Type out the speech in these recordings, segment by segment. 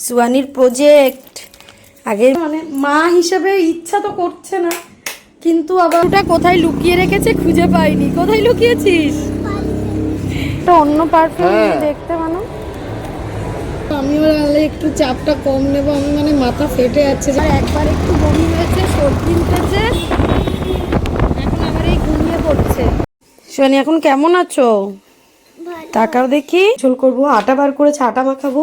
সুয়ানির project আগে মানে মা হিসেবে ইচ্ছা তো করছে না কিন্তু আবার ওটা কোথায় লুকিয়ে রেখেছে খুঁজে পাইনি। কোথায় লুকিয়েছিস? একটা অন্য পারফিউম দেখতে মানে আমিও নাহলে একটু চাপটা কম নেব আমি মানে মাথা ফেটে যাচ্ছে আর একবার একটু বমি হয়েছে সর্দি উঠেছে। এখন আবার এই ঘুমিয়ে পড়ছে। সোনি এখন কেমন আছো? তাকাও দেখি। ঝোল করব, আটা বার করেছে, আটা মাখাবো।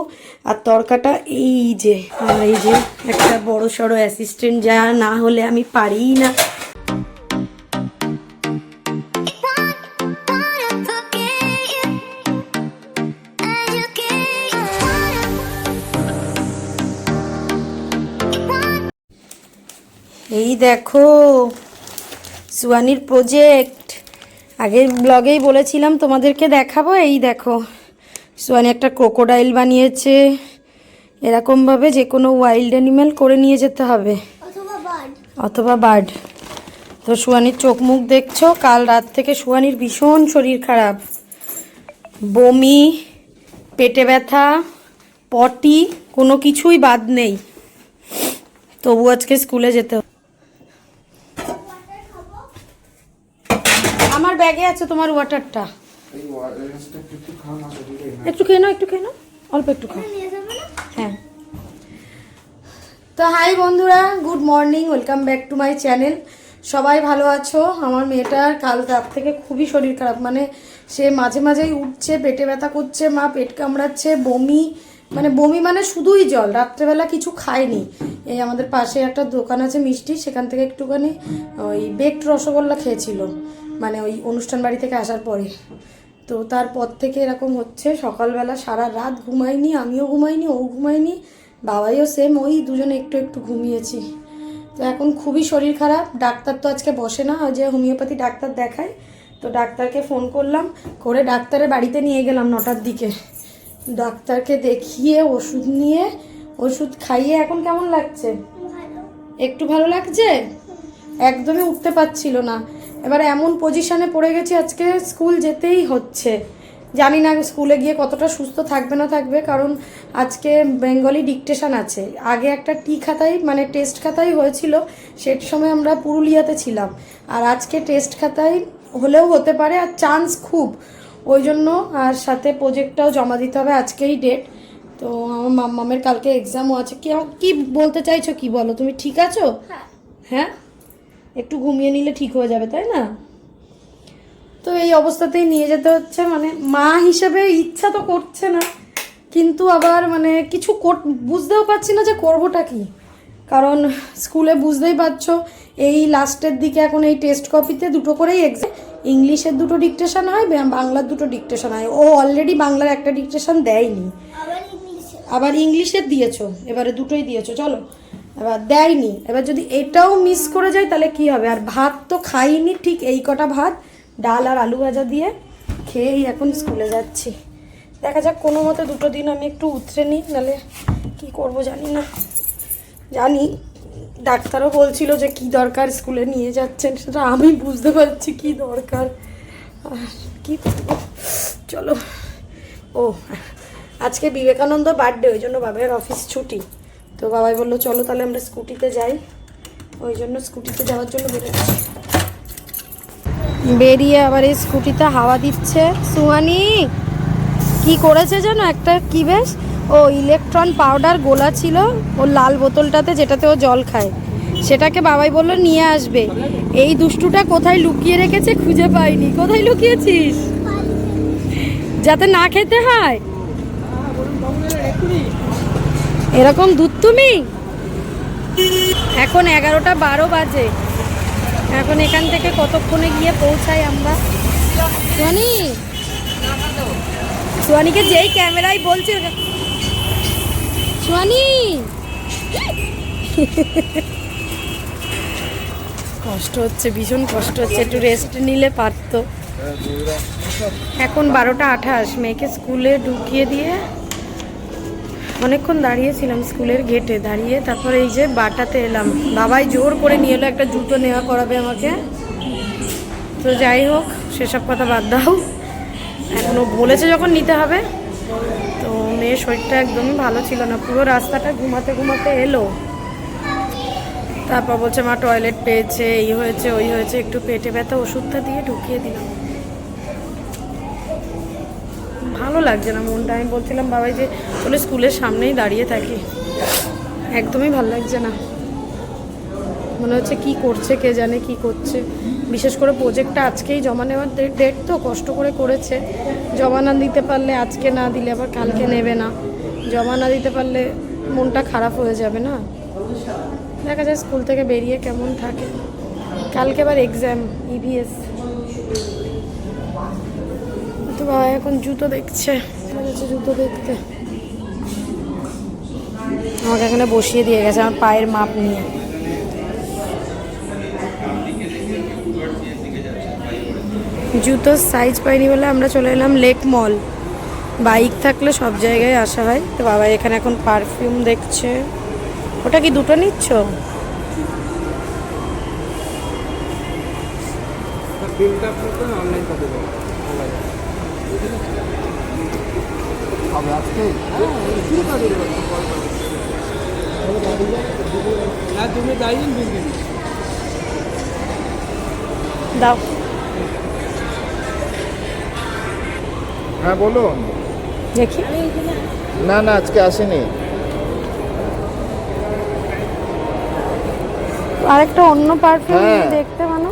আর তরকাটা এই যে, আর এই যে একটা বড় সড়ো অ্যাসিস্ট্যান্ট যা না হলে আমি পারিই না। এই দেখো সুয়ানির প্রজেক্ট আগের ব্লগেই বলেছিলাম তোমাদেরকে দেখাবো এই দেখো। সুয়ানি একটা ক্রোকোডাইল বানিয়েছে। এরকমভাবে যে কোনো ওয়াইল্ড অ্যানিমেল করে নিয়ে যেতে হবে। অথবা বার্ড তো সুয়ানির চোখ মুখ দেখছ কাল রাত থেকে সুয়ানির ভীষণ শরীর খারাপ। বমি পেটে ব্যথা পটি কোনো কিছুই বাদ নেই। তবু আজকে স্কুলে যেতে হবে। আমার ব্যাগে আছে তোমার ওয়াটারটা একটু খেয়ে নাও একটু খেয়ে নাও। অল্প একটু খাও। হ্যাঁ। তো হাই বন্ধুরা good morning welcome back to my channel সবাই ভালো আছো? আমার মেয়েটার কাল রাত থেকে খুবই শরীর খারাপ। মানে সে মাঝে মাঝেই উঠছে পেটে ব্যথা করছে মা পেট কামড়াচ্ছে বমি। মানে বমি মানে শুধুই জল রাত্রেবেলা কিছু খায়নি। এই আমাদের পাশে একটা দোকান আছে মিষ্টি সেখান থেকে একটুখানি ওই বেকড রসগোল্লা খেয়েছিল। মানে ওই অনুষ্ঠান বাড়ি থেকে আসার পরে। তো তারপর থেকে এরকম হচ্ছে সকালবেলা সারা রাত ঘুমাইনি আমিও ঘুমাইনি ও ঘুমাইনি বাবাইও সেম ওই দুজনে একটু একটু ঘুমিয়েছি। তো এখন খুবই শরীর খারাপ ডাক্তার তো আজকে বসে না ওই যে হোমিওপ্যাথি ডাক্তার দেখায়। তো ডাক্তারকে ফোন করলাম করে ডাক্তারের বাড়িতে নিয়ে গেলাম নটার দিকে। ডাক্তারকে দেখিয়ে ওষুধ নিয়ে ওষুধ খাইয়ে এখন কেমন লাগছে? একটু ভালো লাগছে? একদমই উঠতে পারছিল না। এবার এমন পজিশনে পড়ে গেছি আজকে স্কুল যেতেই হচ্ছে। জানি না স্কুলে গিয়ে কতটা সুস্থ থাকবে না থাকবে কারণ আজকে বেঙ্গলি ডিকটেশন আছে। আগে একটা টি খাতায় মানে টেস্ট খাতাই হয়েছিল সেট সময় আমরা পুরুলিয়াতে ছিলাম। আর আজকে টেস্ট খাতায় হলেও হতে পারে আর চান্স খুব। ওই জন্য আর সাথে প্রজেক্টটাও জমা দিতে হবে আজকেই ডেট তো আমার মাম্মামের কালকে এক্সামও আছে। কি কি বলতে চাইছো কি বলো? তুমি ঠিক আছো? হ্যাঁ? একটু ঘুমিয়ে নিলে ঠিক হয়ে যাবে তাই না? তো এই অবস্থাতেই নিয়ে যেতে হচ্ছে মানে মা হিসেবে ইচ্ছা তো করছে না কিন্তু আবার মানে কিছু বুঝতেও পারছি না যে করবোটা কি। কারণ স্কুলে বুঝতেই পারছ এই লাস্টের দিকে এখন এই টেস্ট কপিতে দুটো করেই এক্সাম ইংলিশের দুটো ডিকটেশন হয় বাংলার দুটো ডিকটেশন হয়। ও অলরেডি বাংলার একটা ডিকটেশন দেয়নি। আবার ইংলিশের দিয়েছ এবারে দুটোই দিয়েছ। চলো এবার দেয়নি। এবার যদি এটাও মিস করে যায়, তাহলে কি হবে? আর ভাত তো খাইনি, ঠিক এই কটা ভাত, ডাল আর আলু ভাজা দিয়ে খেয়েই এখন স্কুলে যাচ্ছি। দেখা যাক, কোনো মতে দুটো দিন আমি একটু উতরে নিই, নাহলে কী করব জানি না। জানি, ডাক্তারও বলছিল যে কি দরকার স্কুলে নিয়ে যাচ্ছেন, সেটা আমি বুঝতে পারছি কি দরকার। আর কি করব? চলো। ও, আজকে বিবেকানন্দ বার্থডে ওই জন্য বাবার অফিস ছুটি। তো বাবাই বলল, চলো তাহলে আমরা স্কুটিতে যাই। ওই জন্য স্কুটিতে যাওয়ার জন্য বেরোচ্ছি। বেরিয়ে আবার এই স্কুটিতে হাওয়া দিচ্ছে। সুহানি, কি করেছে জানো একটা, কি বেশ? ও ইলেকট্রন পাউডার গোলা ছিল ও লাল বোতলটাতে, যেটাতে ও জল খায়। সেটাকে বাবাই বলল, নিয়ে আসবে। এই দুষ্টুটা কোথায় লুকিয়ে রেখেছে খুঁজে পাইনি। কোথায় লুকিয়েছিস? যাতে না খেতে হয়। এরকম দুধ তুমি? এখন এগারোটা বারো বাজে। এখন এখান থেকে কতক্ষণে গিয়ে পৌঁছাই আমরা? সোয়ানি সোয়ানিকে যেই ক্যামেরায় বলছে সোয়ানি কষ্ট হচ্ছে, ভীষণ কষ্ট হচ্ছে, একটু রেস্ট নিলে পারতো। এখন বারোটা আঠাশ, মেয়েকে স্কুলে ঢুকিয়ে দিয়ে অনেকক্ষণ দাঁড়িয়েছিলাম স্কুলের গেটে, দাঁড়িয়ে তারপর এই যে বাটাতে এলাম। বাবাই জোর করে নিয়ে এলো, একটা জুতো নেওয়া করাবে আমাকে। তো যাই হোক, সেসব কথা বাদ দাও। এখনও বলেছে যখন নিতে হবে। তো মেয়ের শরীরটা একদমই ভালো ছিল না। পুরো রাস্তাটা ঘুমাতে ঘুমাতে এলো। তারপর বলছে, মা টয়লেট পেয়েছে, এই হয়েছে, ওই হয়েছে, একটু পেটে ব্যথা, ওষুধটা দিয়ে ঢুকিয়ে দিলাম। ভালো লাগছে না। মনটা আমি বলছিলাম, বাবাই যে চলে স্কুলের সামনেই দাঁড়িয়ে থাকি। একদমই ভালো লাগছে না। মনে হচ্ছে কি করছে, কে জানে কি করছে। বিশেষ করে প্রজেক্টটা আজকেই জমা নেওয়ার ডেট তো কষ্ট করে করেছে। জমা না দিতে পারলে আজকে না দিলে আবার কালকে নেবে না। জমা না দিতে পারলে মনটা খারাপ হয়ে যাবে না। দেখা যায় স্কুল থেকে বেরিয়ে কেমন থাকে। কালকে আবার এক্সাম ইভিএস বাবা এখন জুতো দেখছে। জুতো দেখতে। আমাকে এখানে বসিয়ে দিয়ে গেছে, আমার পায়ের মাপ নিয়ে। জুতোর সাইজ পাইনি বলে আমরা চলে এলাম লেক মল বাইক থাকলে সব জায়গায় আসা হয়। তো বাবা এখানে এখন পারফিউম দেখছে। ওটা কি দুটো নিচ্ছ? অনলাইন হবে আজকে? তুমি যাইনি দাও। হ্যাঁ বলুন দেখি। না না আজকে আসেনি। আরেকটা অন্য পারফিউম হ্যাঁ। দেখতে মানো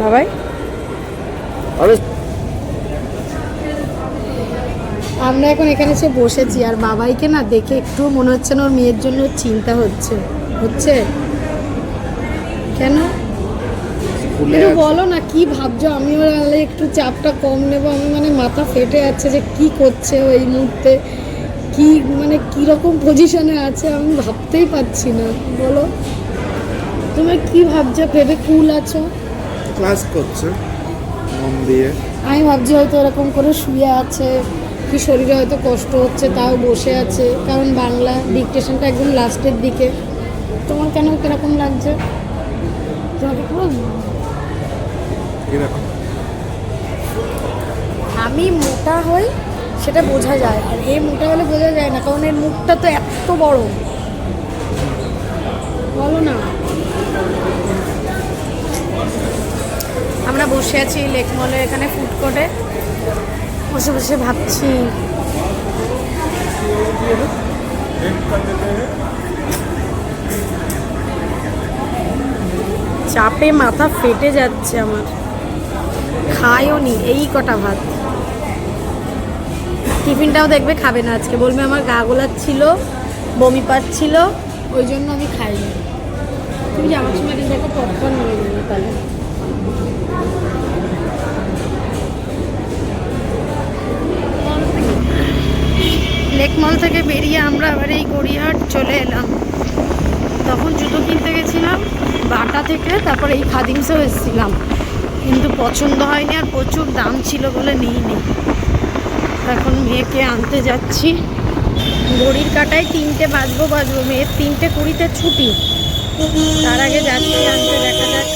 বাবাই। আরে আমরা এখন এখানে এসে বসেছি আর বাবাইকে না দেখে একটু মনে হচ্ছে না ওর মেয়ের জন্য চিন্তা হচ্ছে। হচ্ছে? কেন? একটু বলো না কি ভাবছ? আমি ওর একটু চাপটা কম নেব। আমি মানে মাথা ফেটে যাচ্ছে যে কি করছে ওই মুহূর্তে। কি মানে কি রকম পজিশনে আছে আমি ভাবতেই পারছি না। বলো। তুমি কি ভাবছ? ভেবে কুল আছো? ক্লাস করছে মন দিয়ে। আমি ভাবছি হয়তো এরকম করে শুয়ে আছে। কি শরীরে হয়তো কষ্ট হচ্ছে তাও বসে আছে। কারণ বাংলা ডিকটেশনটা একদম লাস্টের দিকে। তোমার কেন কীরকম লাগছে? তোমাকে পুরো আমি মোটা হই সেটা বোঝা যায়। আর এ মোটা হলে বোঝা যায় না কারণ এর মুখটা তো এত বড়। বলো না। আমরা বসে আছি লেক মলে এখানে ফুড কোর্টে বসে বসে ভাবছি। চাপে মাথা ফেটে যাচ্ছে আমার। খায়ও নি, এই কটা ভাত। টিফিনটাও দেখবে, খাবে না আজকে। বলবে আমার গা গোলাচ্ছিল, বমি পাচ্ছিল, ওই জন্য আমি খাইনি। তুমি যাওয়ার সময় একটা পপকর্ন নিয়ে নেবে তাহলে। লেক মল থেকে বেরিয়ে আমরা আবার এই গড়িয়াহাট চলে এলাম। তখন জুতো কিনতে গেছিলাম, বাটা থেকে, তারপর এই খাদিমসেও এসেছিলাম। কিন্তু পছন্দ হয়নি আর প্রচুর দাম ছিল বলে নিইনি এখন মেয়েকে আনতে যাচ্ছি। ঘড়ির কাটায় তিনটে বাজবো বাজবো, মেয়ের তিনটে কুড়িতে ছুটি। তার আগে যাচ্ছি, আনতে দেখা যাক।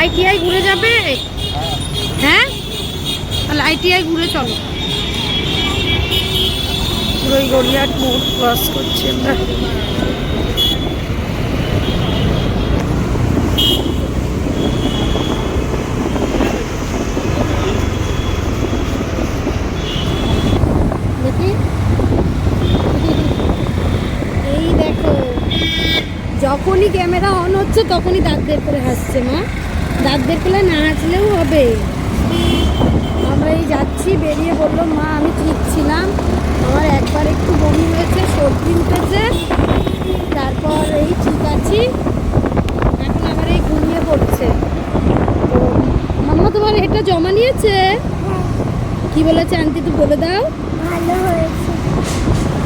আইটিআই ঘুরে যাবে? হ্যাঁ? তাহলে আইটিআই ঘুরে চলো। পুরোই গড়িয়াট মোড় ক্রস করছি আমরা। যখনই ক্যামেরা অন হচ্ছে তখনই দাঁত বের করে হাসছে মা। দাঁত বের করলে না হাসলেও হবে। এই যাচ্ছি বেরিয়ে বলল মা আমি ঠিক ছিলাম আমার একবার একটু বমি হয়েছে সর্দি উঠেছে। তারপর এই ঠিক আছি। এখন আমার এই ঘুমিয়ে পড়ছে। তো মাম্মা তোমার এটা জমা নিয়েছে? কি বলেছে আন্টি তো বলে দাও। ভালো হয়েছে।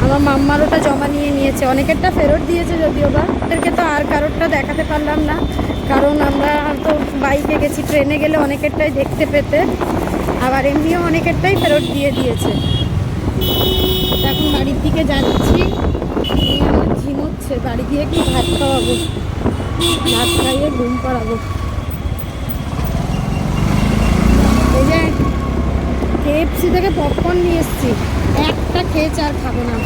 আমার মাম্মার ওটা জমা নিয়ে নিয়েছে। অনেকেরটা ফেরত দিয়েছে যদিও বা। ওদেরকে তো আর কারোরটা দেখাতে পারলাম না। কারণ আমরা তো বাইকে গেছি ট্রেনে গেলে অনেকেরটাই দেখতে পেতে। আবার এমনিও অনেকেরটাই ফেরত দিয়ে দিয়েছে। এখন বাড়ির দিকে যাচ্ছি। আমার ঝিমোচ্ছে, বাড়ি গিয়ে কি ভাত খাওয়াবো? ভাত খাইয়ে ঘুম পাড়াবো। এই যে কেএফসি থেকে পপকর্ন নিয়ে এসেছি। একটা খেয়েছে আর খাব না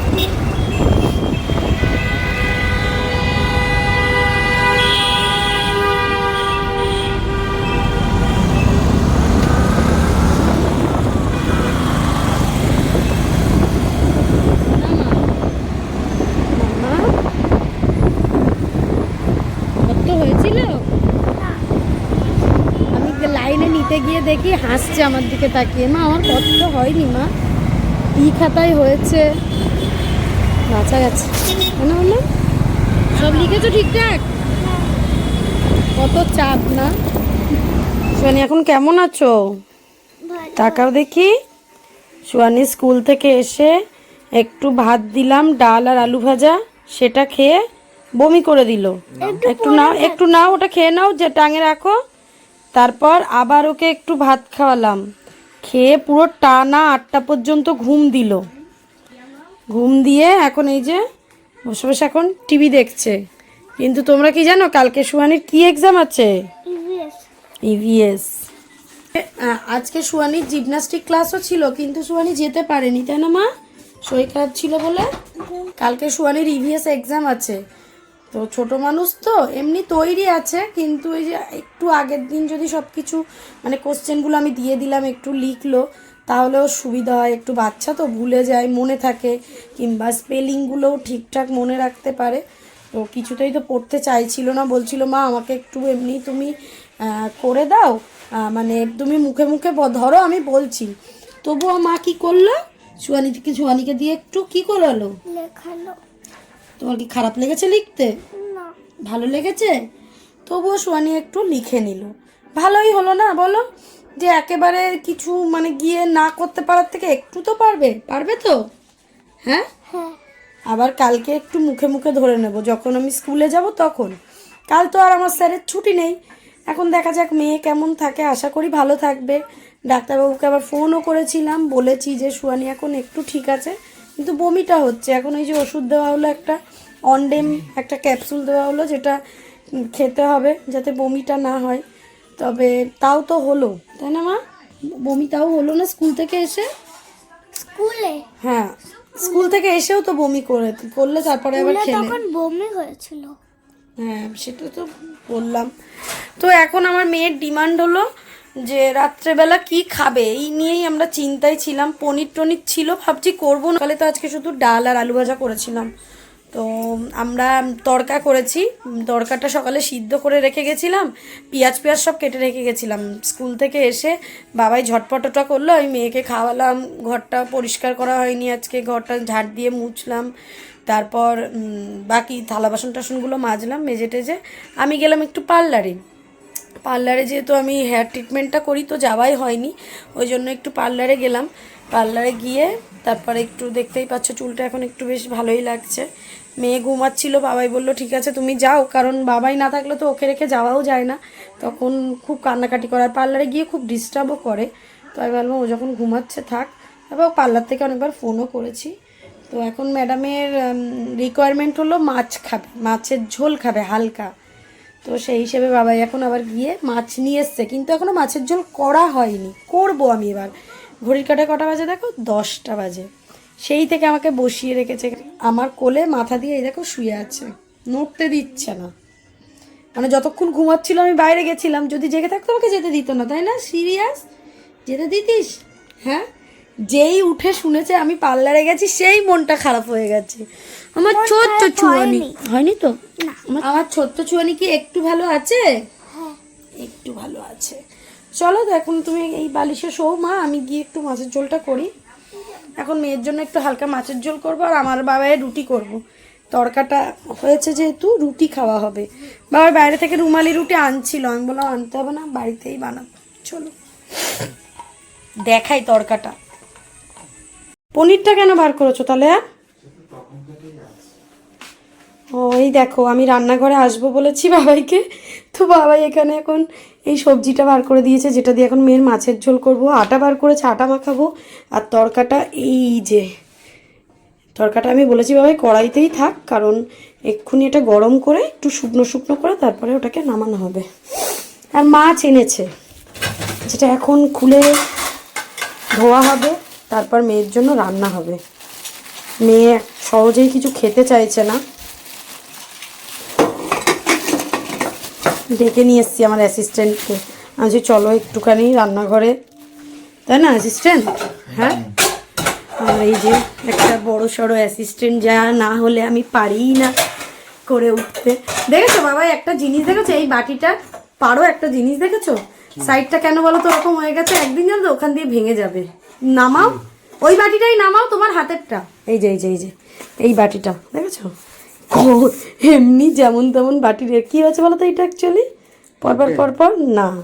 কত হয়েছিল আমি লাইনে নিতে গিয়ে দেখি হাসছে আমার দিকে তাকিয়ে। মা আমার কত হয়নি মা। ই খাতায় হয়েছে। বাঁচা গেছে। কেন হলো? সব লিখেছো ঠিকঠাক? কত চাপ না? সোয়ানি এখন কেমন আছো? তাকাও দেখি। সোয়ানি স্কুল থেকে এসে একটু ভাত দিলাম ডাল আর আলু ভাজা। সেটা খেয়ে বমি করে দিল। একটু নাও একটু নাও ওটা খেয়ে নাও যে টাঙে রাখো। তারপর আবার ওকে একটু ভাত খাওয়ালাম। খেয়ে পুরো টানা আটটা পর্যন্ত ঘুম দিল। ঘুম দিয়ে এখন এই যে বসে বসে এখন টিভি দেখছে। কিন্তু তোমরা কি জানো কালকে সুহানির কি এক্সাম আছে? ইভিএস আজকে সুহানির জিমনাস্টিক ক্লাসও ছিল কিন্তু সুহানি যেতে পারেনি তাই না মা? শরীর খারাপ ছিল বলে? কালকে সুহানির ইভিএস এক্সাম আছে। তো ছোট মানুষ তো এমনি তৈরি আছে, কিন্তু এই যে একটু আগের দিন যদি সব কিছু মানে কোশ্চেনগুলো আমি দিয়ে দিলাম, একটু লিখলো, তাহলেও সুবিধা হয়। একটু বাচ্চা তো ভুলে যায়, মনে থাকে, কিংবা স্পেলিংগুলোও ঠিকঠাক মনে রাখতে পারে। তো কিছুতেই তো পড়তে চাইছিল না, বলছিল, মা, আমাকে একটু এমনি তুমি করে দাও মানে তুমি মুখে মুখে ধরো, আমি বলছি। তবুও মা কি করল? সুয়ানিকে সুয়ানিকে দিয়ে একটু কি করালো? লেখালো। তোমার কি খারাপ লেগেছে লিখতে? না। ভালো লেগেছে? তবুও সোয়ানি একটু লিখে নিল। ভালোই হলো না বলো? যে একেবারে কিছু মানে গিয়ে না করতে পারার থেকে একটু তো পারবে। পারবে তো? হ্যাঁ? হ্যাঁ। আবার কালকে একটু মুখে মুখে ধরে নেব। যখন আমি স্কুলে যাব তখন। কাল তো আর আমার স্যারের ছুটি নেই। এখন দেখা যাক মেয়ে কেমন থাকে। আশা করি ভালো থাকবে। ডাক্তারবাবুকে আবার ফোনও করেছিলাম। বলেছি যে সুয়ানি এখন একটু ঠিক আছে। কিন্তু বমিটা হচ্ছে। এখন এই যে ওষুধ দেওয়া হলো একটা অনডেম একটা ক্যাপসুল দেওয়া হলো যেটা খেতে হবে যাতে বমিটা না হয়। তবে তাও তো হলো তাই না মা? বমি তাও হলো না স্কুল থেকে এসে? স্কুলে? হ্যাঁ স্কুল থেকে এসেও তো বমি করে করলে তারপরে আবার খেলে। তখন বমি হয়েছিল। হ্যাঁ সেটা তো বললাম। তো এখন আমার মেয়ের ডিমান্ড হলো যে রাত্রেবেলা কি খাবে এই নিয়েই আমরা চিন্তায় ছিলাম। পনির টনির ছিল ভাবছি করব না। তাহলে তো আজকে শুধু ডাল আর আলু ভাজা করেছিলাম। তো আমরা তড়কা করেছি। উম, তড়কাটা সকালে সিদ্ধ করে রেখে গেছিলাম। পেঁয়াজ পেঁয়াজ সব কেটে রেখে গেছিলাম। স্কুল থেকে এসে বাবাই ঝটপটটা করল আমি মেয়েকে খাওয়ালাম। ঘরটা পরিষ্কার করা হয়নি আজকে। ঘরটা ঝাড় দিয়ে মুছলাম। তারপর বাকি থালা বাসন টাসনগুলো মাজলাম মেজে টেজে। আমি গেলাম একটু পার্লারে। পার্লারে যেহেতু আমি হেয়ার ট্রিটমেন্টটা করি তো যাওয়াই হয়নি, ওই জন্য একটু পার্লারে গেলাম। পার্লারে গিয়ে তারপরে একটু দেখতেই পাচ্ছ চুলটা এখন একটু বেশ ভালোই লাগছে। মেয়ে ঘুমাচ্ছিল, বাবাই বলল, ঠিক আছে, তুমি যাও। কারণ বাবাই না থাকলে তো ওকে রেখে যাওয়াও যায় না। তখন খুব কান্নাকাটি করার পার্লারে গিয়ে খুব ডিস্টার্বও করে। তো আমি ভাবলাম, ও যখন ঘুমাচ্ছে, থাক। তারপর পার্লার থেকে অনেকবার ফোনও করেছি। তো এখন ম্যাডামের রিকোয়ারমেন্ট হলো মাছ খাবে, মাছের ঝোল খাবে হালকা। তো সেই হিসেবে বাবাই এখন আবার গিয়ে মাছ নিয়ে এসছে। কিন্তু এখনও মাছের ঝোল করা হয়নি। করব আমি এবার। ঘড়ির কাটা কটা বাজে দেখো? দশটা বাজে। সেই থেকে আমাকে বসিয়ে রেখেছে। আমার কোলে মাথা দিয়ে এই দেখো শুয়ে আছে। নড়তে দিচ্ছে না। মানে যতক্ষণ ঘুমাচ্ছিল আমি বাইরে গেছিলাম। যদি জেগে থাকতো আমাকে যেতে দিত না, তাই না? সিরিয়াস? যেতে দিতিস? হ্যাঁ? যেই উঠে শুনেছে আমি পার্লারে গেছি সেই মনটা খারাপ হয়ে গেছে। আমার ছোট্ট চুয়ানি। হয়নি। তো? আমার- আমার ছোট্ট চুয়ানি কি একটু ভালো আছে? হ্যাঁ। একটু ভালো আছে। চলো তো এখন তুমি এই বালিশে শো মা আমি গিয়ে একটু মাছের ঝোলটা করি। এখন মেয়ের জন্য একটু হালকা মাছের ঝোল করব আর আমার বাবায় রুটি করব। তরকাটা হয়েছে যেহেতু রুটি খাওয়া হবে। বাবার বাইরে থেকে রুমালি রুটি আনছিল। আমি বললাম আনতে হবে না বাড়িতেই বানাবো। চলো। দেখাই তরকাটা। পনিরটা কেন বার করেছ তাহলে? ও, এই দেখো, আমি রান্নাঘরে আসব বলেছি বাবাইকে। তো বাবাই এখানে এখন এই সবজিটা বার করে দিয়েছে, যেটা দিয়ে এখন মেয়ের মাছের ঝোল করব। আটা বার করেছে, আটা মাখাবো, আর তরকাটা এই যে, তরকাটা আমি বলেছি বাবাই কড়াইতেই থাক, কারণ এক্ষুনি এটা গরম করে, একটু শুকনো শুকনো করে তারপরে ওটাকে নামানো হবে। আর মাছ এনেছে, যেটা এখন খুলে ধোয়া হবে। তারপর মেয়ের জন্য রান্না হবে। মেয়ে সহজেই কিছু খেতে চাইছে না। ডেকে নিয়ে এসছি আমার অ্যাসিস্ট্যান্টকে আমি চলো একটুখানি রান্নাঘরে। তাই না অ্যাসিস্ট্যান্ট হ্যাঁ? এই যে একটা বড় সড়ো অ্যাসিস্ট্যান্ট যা না হলে আমি পারিই না করে উঠতে। দেখেছ বাবা, একটা জিনিস দেখেছ? এই বাটিটা পারো একটা জিনিস দেখেছ? সাইডটা কেন বলো তো ওরকম হয়ে গেছে? একদিন জানো ওখান দিয়ে ভেঙে যাবে। নামাও। ওই বাটিটাই নামাও তোমার হাতেরটা। এই যে এই যে এই যে এই বাটিটা দেখেছ? এমনি যেমন তেমন বাটি রে- কি হয়েছে বলো তো এটা অ্যাকচুয়ালি পরপর পরপর? না।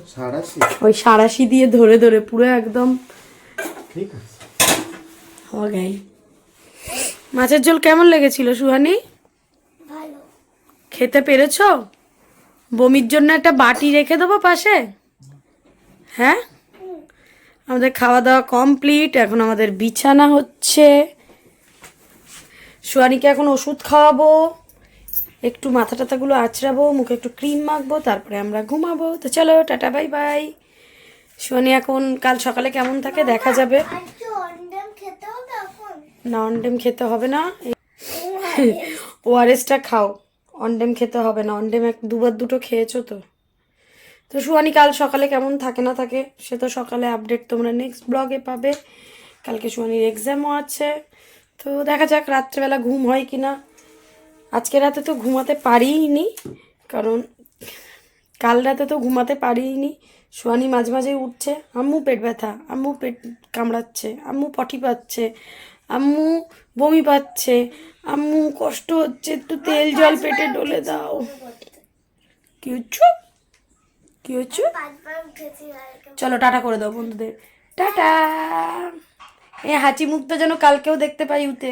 ওই সাঁড়াশি দিয়ে ধরে ধরে পুরো একদম। ঠিক আছে। ওগাই মাছের ঝোল কেমন লেগেছিল সুহানি? খেতে পেরেছ? বমির জন্য একটা বাটি রেখে দেবো পাশে? হ্যাঁ? আমাদের খাওয়া দাওয়া কমপ্লিট এখন আমাদের বিছানা হচ্ছে। সুহানিকে এখন ওষুধ খাওয়াবো একটু মাথা টাথাগুলো আঁচড়াবো মুখে একটু ক্রিম মাখবো তারপরে আমরা ঘুমাবো। তো চলো টাটা বাই বাই সুহানি এখন কাল সকালে কেমন থাকে দেখা যাবে। না অনডেম খেতে হবে না। ওআরএসটা খাও। অনডেম খেতে হবে না। অনডেম এক দুবার দুটো খেয়েছো তো? তো সুয়ানি কাল সকালে কেমন থাকে না থাকে সে তো সকালে আপডেট তোমরা নেক্সট ব্লগে পাবে। কালকে সুয়ানির এক্সামও আছে। তো দেখা যাক রাত্রেবেলা ঘুম হয় কি না আজকে রাতে তো ঘুমাতে পারিনি কারণ কাল রাতে তো ঘুমাতে পারিনি সোয়ানি মাঝে মাঝে উঠছে আম্মু পেট ব্যথা আম্মু পেট কামড়াচ্ছে আম্মু পটি পাচ্ছে আম্মু বমি পাচ্ছে আম্মু কষ্ট হচ্ছে একটু তেল জল পেটে ডলে দাও। কি হচ্ছে কি হচ্ছে চলো টাটা করে দাও বন্ধুদের। টাটা! এ হাঁচি মুখটা যেন কালকেও দেখতে পাই উঠে